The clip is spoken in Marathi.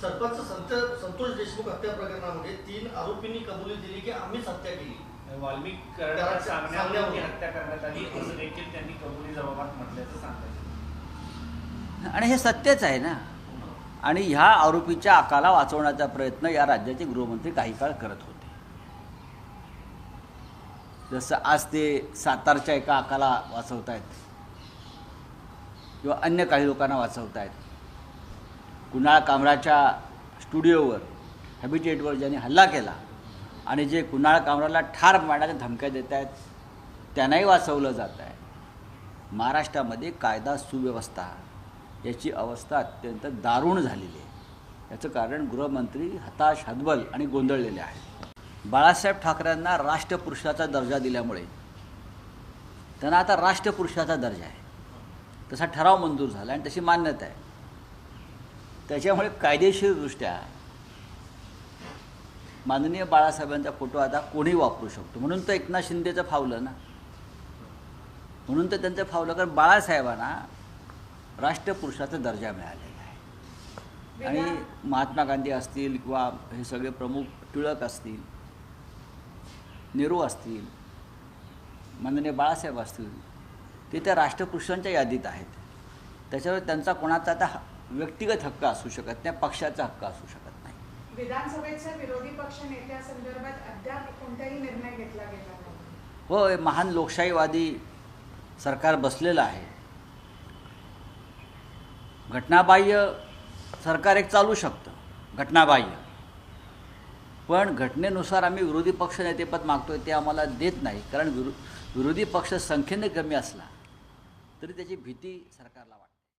सरपंच संत संतोष देशमुख हत्या प्रकरणामध्ये तीन आरोपींनी कबुली दिली की आम्हीच हत्या केली. वाल्मिक कराडाच्या कराडच्या सांगण्यावरून ती सांगण्यावरून. हत्या करण्यात आली. असं देखील त्यांनी कबुली जबाबात म्हटल्याचं सांगायचं. आणि हे सत्यच आहे ना? आणि ह्या आरोपीच्या आकाला वाचवण्याचा प्रयत्न या राज्याचे गृहमंत्री काही काळ करत होते. जसं आज ते सातारच्या एका आकाला वाचवतायत. किंवा अन्य काही लोकांना वाचवतायत. कुणाळ कामराच्या स्टुडिओवर हॅबिटेटवर ज्यांनी हल्ला केला आणि जे कुणाळ कामराला ठार मारण्याच्या धमक्या देत आहेत त्यांनाही वाचवलं जात आहे. महाराष्ट्रामध्ये कायदा सुव्यवस्था याची अवस्था अत्यंत दारुण झालेली आहे. याचं कारण गृहमंत्री हताश हतबल आणि गोंधळलेले आहेत. बाळासाहेब ठाकरेंना राष्ट्रपुरुषाचा दर्जा दिल्यामुळे त्यांना आता राष्ट्रपुरुषाचा दर्जा आहे. तसा ठराव मंजूर झाला आणि तशी मान्यता आहे. त्याच्यामुळे कायदेशीरदृष्ट्या माननीय बाळासाहेबांचा फोटो आता कोणी वापरू शकतो? म्हणून तर एकनाथ शिंदेचं फावलं ना. म्हणून तर त्यांचं फावलं कारण बाळासाहेबांना राष्ट्रपुरुषाचा दर्जा मिळालेला आहे. आणि महात्मा गांधी असतील किंवा हे सगळे प्रमुख टिळक असतील नेहरू असतील माननीय बाळासाहेब असतील ते त्या राष्ट्रपुरुषांच्या यादीत आहेत. त्याच्यावर त्यांचा कोणाचा आता ह- व्यक्तिगत हक्क असू शकत नाही पक्षाचा हक्क असू शकत नाही. विधानसभेच्या विरोधी पक्ष नेत्यासंदर्भात अद्याप कोणताही निर्णय घेतला गेला होय महान लोकशाहीवादी सरकार बसलेलं आहे. घटनाबाह्य सरकार एक चालू शकतं घटनाबाह्य. पण घटनेनुसार आम्ही विरोधी पक्ष नेतेपद मागतोय ते आम्हाला देत नाही कारण विरो विरोधी पक्ष संख्येने कमी असला तरी त्याची भीती सरकारला वाटते.